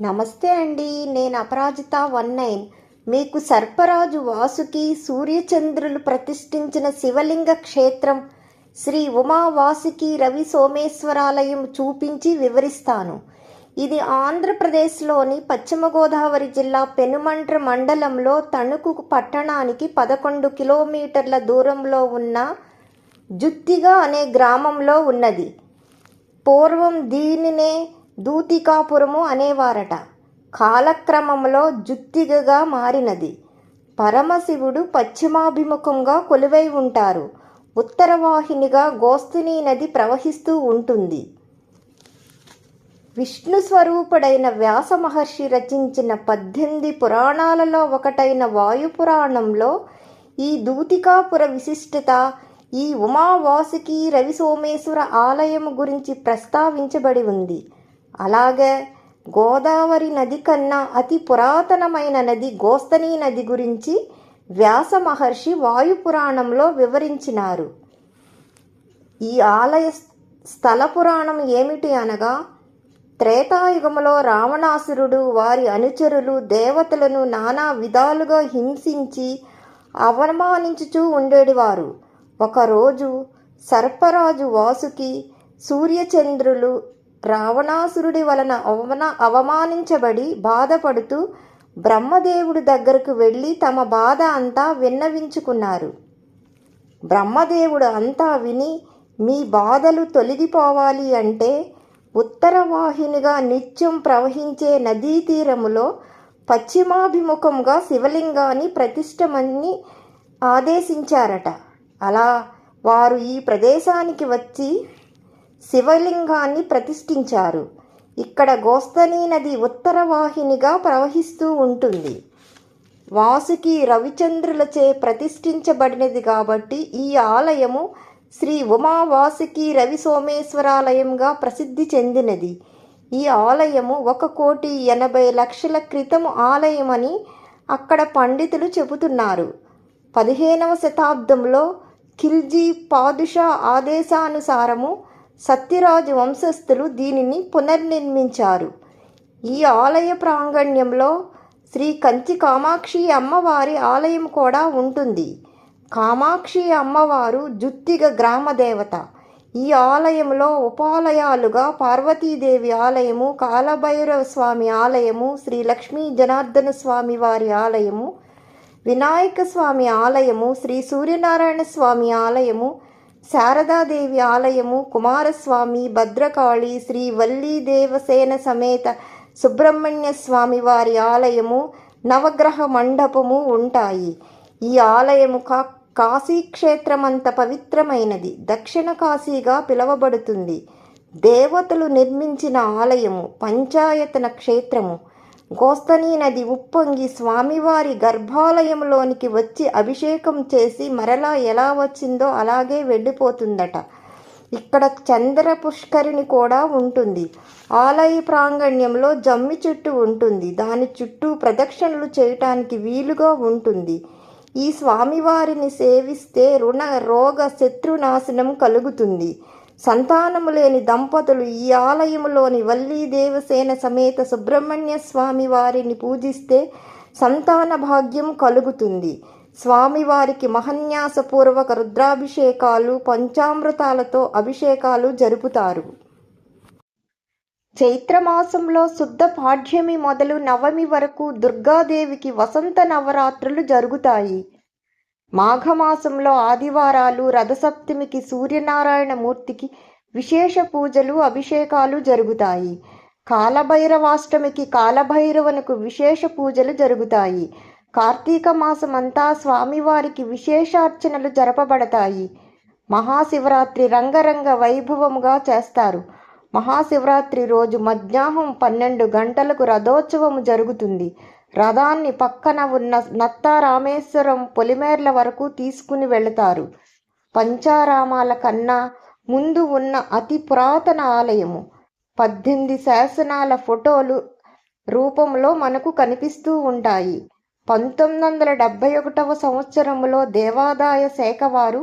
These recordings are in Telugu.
నమస్తే అండి నేను అపరాజిత వన్ నైన్. మీకు సర్పరాజు వాసుకి సూర్యచంద్రులు ప్రతిష్ఠించిన శివలింగ క్షేత్రం శ్రీ ఉమా వాసుకి రవి సోమేశ్వరాలయం చూపించి వివరిస్తాను. ఇది ఆంధ్రప్రదేశ్లోని పశ్చిమ గోదావరి జిల్లా పెనుమంట్ర మండలంలో తణుకు పట్టణానికి పదకొండు కిలోమీటర్ల దూరంలో ఉన్న జుత్తిగా అనే గ్రామంలో ఉన్నది. పూర్వం దీనినే దూతికాపురము అనేవారట. కాలక్రమంలో జుత్తిగగా మారినది. పరమశివుడు పశ్చిమాభిముఖంగా కొలువై ఉంటారు. ఉత్తరవాహినిగా గోస్తుని నది ప్రవహిస్తూ ఉంటుంది. విష్ణు స్వరూపుడైన వ్యాస మహర్షి రచించిన పద్దెనిమిది పురాణాలలో ఒకటైన వాయుపురాణంలో ఈ దూతికాపుర విశిష్టత ఈ ఉమావాసుకి రవి సోమేశ్వర ఆలయం గురించి ప్రస్తావించబడి ఉంది. అలాగే గోదావరి నది కన్నా అతి పురాతనమైన నది గోస్తని నది గురించి వ్యాస మహర్షి వాయుపురాణంలో వివరించినారు. ఈ ఆలయ స్థల పురాణం ఏమిటి అనగా త్రేతాయుగంలో రావణాసురుడు వారి అనుచరులు దేవతలను నానా విధాలుగా హింసించి అవమానించుచూ ఉండేటివారు ఒకరోజు సర్పరాజు వాసుకి సూర్యచంద్రులు రావణాసురుడి వలన అవమాన అవమానించబడి బాధపడుతూ బ్రహ్మదేవుడి దగ్గరకు వెళ్ళి తమ బాధ అంతా విన్నవించుకున్నారు. బ్రహ్మదేవుడు అంతా విని మీ బాధలు తొలగిపోవాలి అంటే ఉత్తరవాహినిగా నిత్యం ప్రవహించే నదీ తీరములో పశ్చిమాభిముఖంగా శివలింగాన్ని ప్రతిష్టమని ఆదేశించారట. అలా వారు ఈ ప్రదేశానికి వచ్చి శివలింగాన్ని ప్రతిష్ఠించారు. ఇక్కడ గోస్తని నది ఉత్తరవాహినిగా ప్రవహిస్తూ ఉంటుంది. వాసుకి రవిచంద్రులచే ప్రతిష్ఠించబడినది కాబట్టి ఈ ఆలయము శ్రీ ఉమా వాసుకి రవి సోమేశ్వరాలయంగా ప్రసిద్ధి చెందినది. ఈ ఆలయము ఒక కోటి ఎనభై లక్షల క్రితం ఆలయమని అక్కడ పండితులు చెబుతున్నారు. పదిహేనవ శతాబ్దంలో ఖిల్జీ పాదుషా ఆదేశానుసారము సత్యరాజు వంశస్థులు దీనిని పునర్నిర్మించారు. ఈ ఆలయ ప్రాంగణ్యంలో శ్రీ కంచి కామాక్షి అమ్మవారి ఆలయం కూడా ఉంటుంది. కామాక్షి అమ్మవారు జుత్తిగ గ్రామదేవత ఈ ఆలయంలో ఉపాలయాలుగా పార్వతీదేవి ఆలయము కాలభైరవ స్వామి ఆలయము శ్రీ లక్ష్మీ జనార్దన స్వామి వారి ఆలయము వినాయక స్వామి ఆలయము శ్రీ సూర్యనారాయణ స్వామి ఆలయము శారదాదేవి ఆలయము కుమారస్వామి భద్రకాళి శ్రీ వల్లీ దేవసేన సమేత సుబ్రహ్మణ్య స్వామి వారి ఆలయము నవగ్రహ మండపము ఉంటాయి. ఈ ఆలయము కా కాశీక్షేత్రమంత పవిత్రమైనది. దక్షిణ కాశీగా పిలువబడుతుంది. దేవతలు నిర్మించిన ఆలయము పంచాయతన క్షేత్రము. గోస్తనీ నది ఉప్పొంగి స్వామివారి గర్భాలయంలోనికి వచ్చి అభిషేకం చేసి మరలా ఎలా వచ్చిందో అలాగే వెళ్ళిపోతుందట. ఇక్కడ చంద్ర పుష్కరిణి కూడా ఉంటుంది. ఆలయ ప్రాంగణ్యంలో జమ్మి చెట్టు ఉంటుంది. దాని చుట్టూ ప్రదక్షిణలు చేయటానికి వీలుగా ఉంటుంది. ఈ స్వామివారిని సేవిస్తే రుణ రోగ శత్రునాశనం కలుగుతుంది. సంతానము లేని దంపతులు ఈ ఆలయములోని వల్లీ దేవసేన సమేత సుబ్రహ్మణ్య స్వామి వారిని పూజిస్తే సంతాన భాగ్యం కలుగుతుంది. స్వామివారికి మహన్యాసపూర్వక రుద్రాభిషేకాలు పంచామృతాలతో అభిషేకాలు జరుపుతారు. చైత్రమాసంలో శుద్ధ పాఠ్యమి మొదలు నవమి వరకు దుర్గాదేవికి వసంత నవరాత్రులు జరుగుతాయి. మాఘమాసంలో ఆదివారాలు రథసప్తమికి సూర్యనారాయణ మూర్తికి విశేష పూజలు అభిషేకాలు జరుగుతాయి. కాలభైరవాష్టమికి కాలభైరవనకు విశేష పూజలు జరుగుతాయి. కార్తీక మాసమంతా స్వామివారికి విశేషార్చనలు జరపబడతాయి. మహాశివరాత్రి రంగరంగ వైభవముగా చేస్తారు. మహాశివరాత్రి రోజు మధ్యాహ్నం పన్నెండు గంటలకు రథోత్సవము జరుగుతుంది. రథాన్ని పక్కన ఉన్న నత్తారామేశ్వరం పొలిమేర్ల వరకు తీసుకుని వెళతారు. పంచారామాల కన్నా ముందు ఉన్న అతి పురాతన ఆలయము. పద్దెనిమిది శాసనాల ఫోటోలు రూపంలో మనకు కనిపిస్తూ ఉంటాయి. పంతొమ్మిది వందల డెబ్బై ఒకటవ సంవత్సరంలో దేవాదాయ శాఖ వారు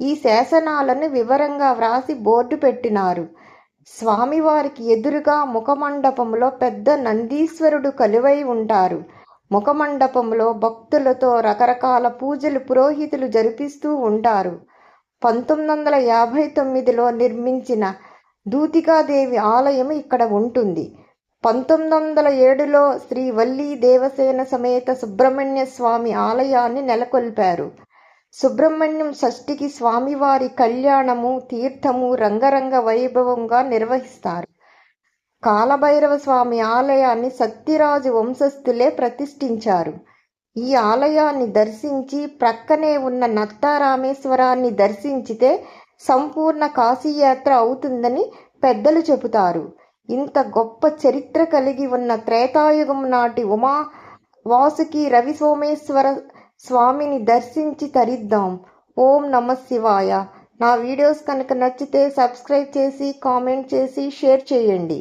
ఈ శాసనాలను వివరంగా వ్రాసి బోర్డు పెట్టినారు. స్వామివారికి ఎదురుగా ముఖమండపంలో పెద్ద నందీశ్వరుడు కలువై ఉంటారు. ముఖమండపంలో భక్తులతో రకరకాల పూజలు పురోహితులు జరిపిస్తూ ఉంటారు. పంతొమ్మిది వందల యాభై తొమ్మిదిలో నిర్మించిన దూతికాదేవి ఆలయం ఇక్కడ ఉంటుంది. పంతొమ్మిది వందల ఏడులో శ్రీ వల్లీ దేవసేన సమేత సుబ్రహ్మణ్య స్వామి ఆలయాన్ని నెలకొల్పారు. సుబ్రహ్మణ్యం షష్ఠికి స్వామివారి కళ్యాణము తీర్థము రంగరంగ వైభవంగా నిర్వహిస్తారు. కాలభైరవ స్వామి ఆలయాన్ని సత్యరాజు వంశస్థులే ప్రతిష్ఠించారు. ఈ ఆలయాన్ని దర్శించి ప్రక్కనే ఉన్న నత్తారామేశ్వరాన్ని దర్శించితే సంపూర్ణ కాశీయాత్ర అవుతుందని పెద్దలు చెబుతారు. ఇంత గొప్ప చరిత్ర కలిగి ఉన్న త్రేతాయుగం నాటి ఉమా వాసుకి రవి సోమేశ్వర స్వామిని దర్శించి తరిద్దాం. ఓం నమ శివాయ. నా వీడియోస్ కనుక నచ్చితే సబ్స్క్రైబ్ చేసి కామెంట్ చేసి షేర్ చేయండి.